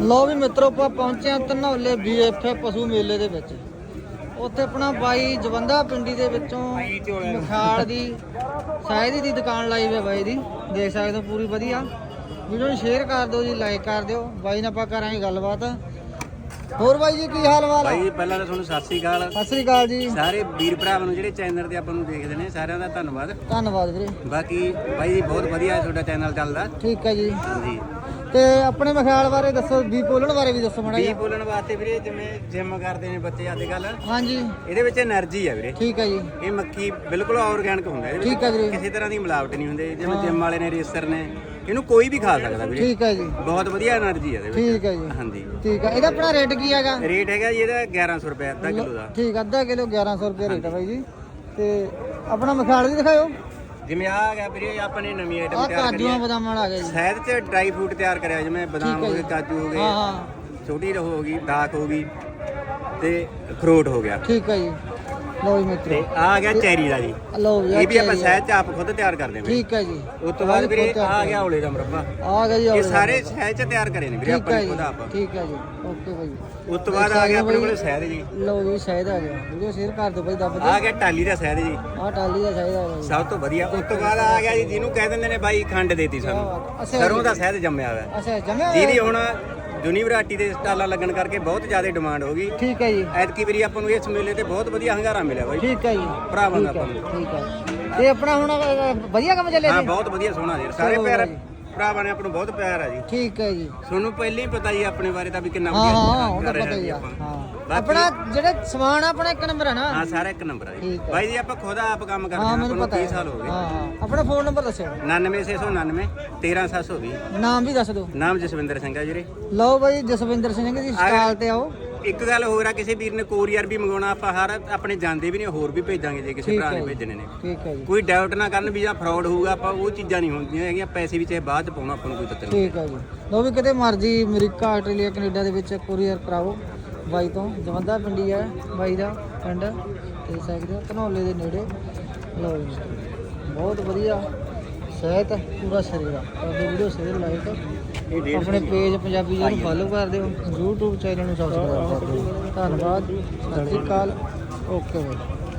ਲੋ ਵੀ ਮਿੱਤਰੋ ਆਪਾਂ ਪਹੁੰਚੇ ਆ ਧਨੌਲੇ ਬੀਐਫ ਪਸ਼ੂ ਮੇਲੇ ਦੇ ਵਿੱਚ। ਉੱਥੇ ਆਪਣਾ ਬਾਈ ਜਵੰਦਾ ਪਿੰਡੀ ਦੇ ਵਿੱਚੋਂ ਮਖਾਲ ਦੀ ਸਾਇਦੀ ਦੀ ਦੁਕਾਨ ਲਾਈ ਹੋਈ ਬਾਈ ਦੀ। ਦੇਖ ਸਕਦੇ ਹੋ ਪੂਰੀ ਵਧੀਆ। ਵੀਡੀਓ ਨੂੰ ਸ਼ੇਅਰ ਕਰ ਦਿਓ ਜੀ ਲਾਈਕ ਕਰ ਦਿਓ। ਬਾਈ ਨਾਲ ਆਪਾਂ ਕਰਾਂਗੇ ਗੱਲਬਾਤ। ਹੋਰ ਬਾਈ ਜੀ ਕੀ ਹਾਲ ਵਾਲ? ਭਾਈ ਪਹਿਲਾਂ ਤਾਂ ਤੁਹਾਨੂੰ ਸਤਿ ਸ੍ਰੀ ਅਕਾਲ। ਸਤਿ ਸ੍ਰੀ ਅਕਾਲ ਜੀ। ਸਾਰੇ ਵੀਰ ਭਰਾਵਾਂ ਨੂੰ ਜਿਹੜੇ ਚੈਨਲ ਤੇ ਆਪਾਂ ਨੂੰ ਦੇਖਦੇ ਨੇ ਸਾਰਿਆਂ ਦਾ ਧੰਨਵਾਦ। ਧੰਨਵਾਦ ਵੀਰੇ। ਬਾਕੀ ਭਾਈ ਜੀ ਬਹੁਤ ਵਧੀਆ ਤੁਹਾਡਾ ਚੈਨਲ ਚੱਲਦਾ। ਠੀਕ ਹੈ ਜੀ। ਹਾਂਜੀ। ਤੇ ਆਪਣੇ ਮਖਿਆਲ ਬਾਰੇ ਦੱਸੋ ਵੀ ਬੋਲਣ ਬਾਰੇ ਵੀ ਦੱਸੋ ਮਾੜਾ ਬੀ ਜਿਹਾ। ਬੋਲਣ ਵਾਸਤੇ ਵੀਰੇ ਜਿਵੇਂ ਜਿਮ ਕਰਦੇ ਨੇ ਬੱਚੇ ਅੱਜ ਕੱਲ ਹਾਂਜੀ। ਇਹਦੇ ਵਿੱਚ એનર્ਜੀ ਆ ਵੀਰੇ। ਠੀਕ ਹੈ ਜੀ। ਇਹ ਮੱਕੀ ਬਿਲਕੁਲ ਆਰਗੈਨਿਕ ਹੁੰਦਾ ਇਹਦੇ ਠੀਕ ਕਿਸੇ ਤਰ੍ਹਾਂ ਦੀ ਮਿਲਾਵਟ ਨਹੀਂ ਹੁੰਦੀ। ਜਿਵੇਂ ਜਿਮ ਵਾਲੇ ਨੇ ਰੇਸਰ ਨੇ ਇਹਨੂੰ ਕੋਈ ਵੀ ਖਾ ਸਕਦਾ ਵੀਰੇ। ਠੀਕ ਹੈ ਜੀ। ਬਹੁਤ ਵਧੀਆ એનર્ਜੀ ਆ ਇਹਦੇ ਵਿੱਚ। ਠੀਕ ਹੈ ਜੀ। ਹਾਂਜੀ। ਠੀਕ ਹੈ ਇਹਦਾ ਆਪਣਾ ਰੇਟ ਕੀ ਹੈਗਾ? ਰੇਟ ਹੈਗਾ ਜੀ ਇਹਦਾ 1100 ਰੁਪਏ ਅੱਧਾ ਕਿਲੋ ਦਾ। ਠੀਕ ਅੱਧਾ ਕਿਲੋ 1100 ਰੁਪਏ ਰੇਟ ਹੈ ਬਾਈ ਜੀ। ਤੇ ਆਪਣਾ ਮਖਿਆਲ ਵੀ ਦਿਖਾਓ ਜਿਵੇਂ ਆ ਗਿਆ ਵੀਰੇ ਆਪਾਂ ਨੇ ਨਵੀਂ ਆਈਟਮ ਤਿਆਰ ਕਰੀ ਕਾਜੂਆਂ ਬਦਾਮਾਂ ਵਾਲਾ ਆ ਗਿਆ ਜੀ। ਸ਼ਹਿਦ ਚ ਡਰਾਈ ਫਰੂਟ ਤਿਆਰ ਕਰਿਆ ਜਿਵੇਂ ਬਦਾਮ ਹੋ ਗਏ ਕਾਜੂ ਹੋ ਗਏ ਹਾਂ ਹਾਂ। ਛੋਟੀ ਰੋ ਹੋ ਗਈ ਦਾਖ ਹੋ ਗਈ ਤੇ ਅਖਰੋਟ ਹੋ ਗਿਆ। ਠੀਕ ਹੈ ਜੀ। ਲਓ ਜੀ ਤੇ ਮਿੱਤਰੋ ਆ ਗਿਆ ਚੈਰੀ ਦਾ ਜੀ। ਲਓ ਜੀ ਆਹ ਇਹ ਵੀ ਆਪਾਂ ਸ਼ਹਿਦ ਚ ਆਪ ਖੁਦ ਤਿਆਰ ਕਰਦੇ ਹਾਂ ਵੀਰੇ। ਠੀਕ ਹੈ ਜੀ। ਉਸ ਤੋਂ ਬਾਅਦ ਵੀਰੇ ਆ ਆ ਗਿਆ ਔਲੇ ਦਾ ਮੁਰੱਬਾ। ਆ ਗਿਆ ਜੀ ਇਹ ਸਾਰੇ ਸ਼ਹਿਦ ਚ ਤਿਆਰ ਕਰੇ ਨੇ ਵੀਰੇ ਠੀਕ ਆਪਾਂ ਹੈ ਨੇ ਜੀ ਖੁਦ ਆਪ। ਠੀਕ ਹੈ ਜੀ। Okay bye. ਉਸ ਤੋਂ ਬਾਅਦ ਆ ਗਿਆ ਆਪਣੇ ਕੋਲ ਸ਼ਹਿਦ ਜੀ। ਲਓ ਜੀ ਸ਼ਾਇਦ ਆ ਗਿਆ। ਵੀਡੀਓ ਸ਼ੇਅਰ ਕਰ ਦਿਓ ਬਾਈ ਦੱਬ ਆ ਗਿਆ ਟਾਲੀ ਦਾ ਸ਼ਹਿਦ ਜੀ। ਆ ਟਾਲੀ ਦਾ ਸ਼ਾਇਦ ਆ ਗਿਆ ਜੀ। ਸਭ ਤੋਂ ਵਧੀਆ। ਉਸ ਤੋਂ ਬਾਅਦ ਆ ਗਿਆ ਜੀ ਜਿਹਨੂੰ ਕਹਿ ਦਿੰਦੇ ਨੇ ਬਾਈ ਖੰਡ ਦੇਤੀ ਸਾਨੂੰ। ਅੱਛਾ ਸਰੋਂ ਦਾ ਸ਼ਹਿਦ ਜੰਮਿਆ ਹੋਇਆ। ਅੱਛਾ ਜਮਿਆ ਹੋਇਆ? ਜਿਹਦੀ ਹੁਣ ਯੂਨੀਵਰਸਿਟੀ ਦੇ ਸਟਾਲਾਂ ਲੱਗਣ ਕਰਕੇ ਬਹੁਤ ਜ਼ਿਆਦਾ ਡਿਮਾਂਡ ਹੋ ਗਈ। ਠੀਕ ਹੈ ਜੀ। ਐਤਕੀ ਵਾਰੀ ਆਪਾਂ ਨੂੰ ਇਸ ਮੇਲੇ ਤੇ ਬਹੁਤ ਵਧੀਆ ਹੰਗਾਰਾ ਮਿਲਿਆ ਬਾਈ। ਠੀਕ ਹੈ ਜੀ। ਭਰਾਵਾਂ ਦਾ ਠੀਕ ਹੈ, ਆਪਾਂ ਨੂੰ। ਠੀਕ ਹੈ। ਤੇ ਆਪਣਾ ਹੁਣ ਅ, ਵਧੀਆ ਕੰਮ ਚੱਲਿਆ ਹਾਂ ਜੀ? ਬਹੁਤ ਵਧੀਆ ਸੋਹਣਾ ਜੀ। ਸਾਰੇ ਪਿਆਰ। ਭਰਾਵਾਂ ਨੇ ਆਪਾਂ ਨੂੰ ਬਹੁਤ ਪਿਆਰ ਆ ਜੀ। ਠੀਕ ਹੈ ਜੀ। ਤੁਹਾਨੂੰ ਪਹਿਲਾਂ ਹੀ ਪਤਾ ਜੀ ਆਪਣੇ ਬਾਰੇ ਤਾਂ ਵੀ ਕਿੰਨਾ ਹਾਂ ਵਧੀਆ ਹਾਂ ਉਹ ਤਾਂ ਕਰ ਰਹੇ ਪਤਾ ਹੀ ਜੀ ਆ। ਆਪਾਂ। ਹਾਂ। ਬਾਕੀ- ਆਪਣਾ ਜਿਹੜਾ ਸਮਾਨ ਆ ਆਪਣਾ ਇੱਕ ਨੰਬਰ ਹੈ ਨਾ। ਹਾਂ ਸਾਰਾ ਇੱਕ ਨੰਬਰ ਆ ਜੀ। ਠੀਕ ਹੈ। ਬਾਈ ਜੀ ਆਪਾਂ ਖੁਦ ਆਪ ਕੰਮ ਕਰਦੇ ਹਾਂ ਹਾਂ ਆਪਾਂ ਮੈਨੂੰ ਨੂੰ ਪਤਾ 30 ਹੈ ਸਾਲ ਹੋ ਗਏ। ਹਾਂ ਹਾਂ। ਆਪਣਾ ਫੋਨ ਨੰਬਰ ਦੱਸਿਓ। 99699 13720 ਨਾਮ ਵੀ ਦੱਸ ਦਿਓ। ਨਾਮ ਜਸਵਿੰਦਰ ਸਿੰਘ ਆ ਵੀਰੇ ਲਓ ਬਾਈ ਜਸਵਿੰਦਰ ਸਿੰਘ ਦੀ ਸਟਾਲ ਤੇ ਆਓ। ਇੱਕ ਗੱਲ ਹੋਰ ਆ ਕਿਸੇ ਵੀਰ ਨੇ ਕੋਰੀਅਰ ਵੀ ਮੰਗਾਉਣਾ ਆਪਾਂ ਹਰ ਆਪਣੇ ਜਾਂਦੇ ਵੀ ਨਹੀਂ ਹੋਰ ਵੀ ਭੇਜਾਂਗੇ ਜੇ ਕਿਸੇ ਭਰਾ ਨੇ। ਭੇਜਣੇ ਨੇ। ਠੀਕ ਹੈ ਜੀ। ਕੋਈ ਡਾਊਟ ਨਾ ਕਰਨ ਵੀ ਜਾਂ ਫਰਾਡ ਹੋਊਗਾ ਆਪਾਂ ਉਹ ਚੀਜ਼ਾਂ ਨਹੀਂ ਹੁੰਦੀਆਂ ਹੈਗੀਆਂ ਪੈਸੇ ਵੀ ਚਾਹੇ ਬਾਅਦ ਚ ਪਾਉਣਾ ਆਪਾਂ ਨੂੰ ਕੋਈ ਦਿੱਕਤ ਨਹੀਂ ਠੀਕ ਹੈ ਜੀ। ਲਓ ਵੀ ਕਿਤੇ ਮਰਜ਼ੀ ਅਮਰੀਕਾ ਆਸਟ੍ਰੇਲੀਆ ਕੈਨੇਡਾ ਦੇ ਵਿੱਚ ਕੋਰੀਅਰ ਕਰਾਓ ਬਾਈ ਤੋਂ। ਜਵੰਦਾ ਪਿੰਡੀ ਹੈ ਬਾਈ ਦਾ ਪਿੰਡ ਤੇ ਸਕਦੇ ਹੋ ਧਨੌਲੇ ਦੇ ਨੇੜੇ। ਜੀ ਬਹੁਤ ਵਧੀਆ। ਸਿਹਤ ਪੂਰਾ ਸਰੀਰ ਆ। ਤੁਹਾਡੀ ਵੀਡੀਓ ਸ਼ੇਅਰ ਲਾਈਕ ਆਪਣੇ ਪੇਜ ਪੰਜਾਬੀ ਜੀ ਨੂੰ ਫੋਲੋ ਕਰ ਦਿਓ YouTube ਚੈਨਲ ਨੂੰ ਸਬਸਕ੍ਰਾਈਬ ਕਰ ਦਿਓ। ਧੰਨਵਾਦ। ਸਤਿ ਸ਼੍ਰੀ ਅਕਾਲ। ਓਕੇ ਬਾਈ।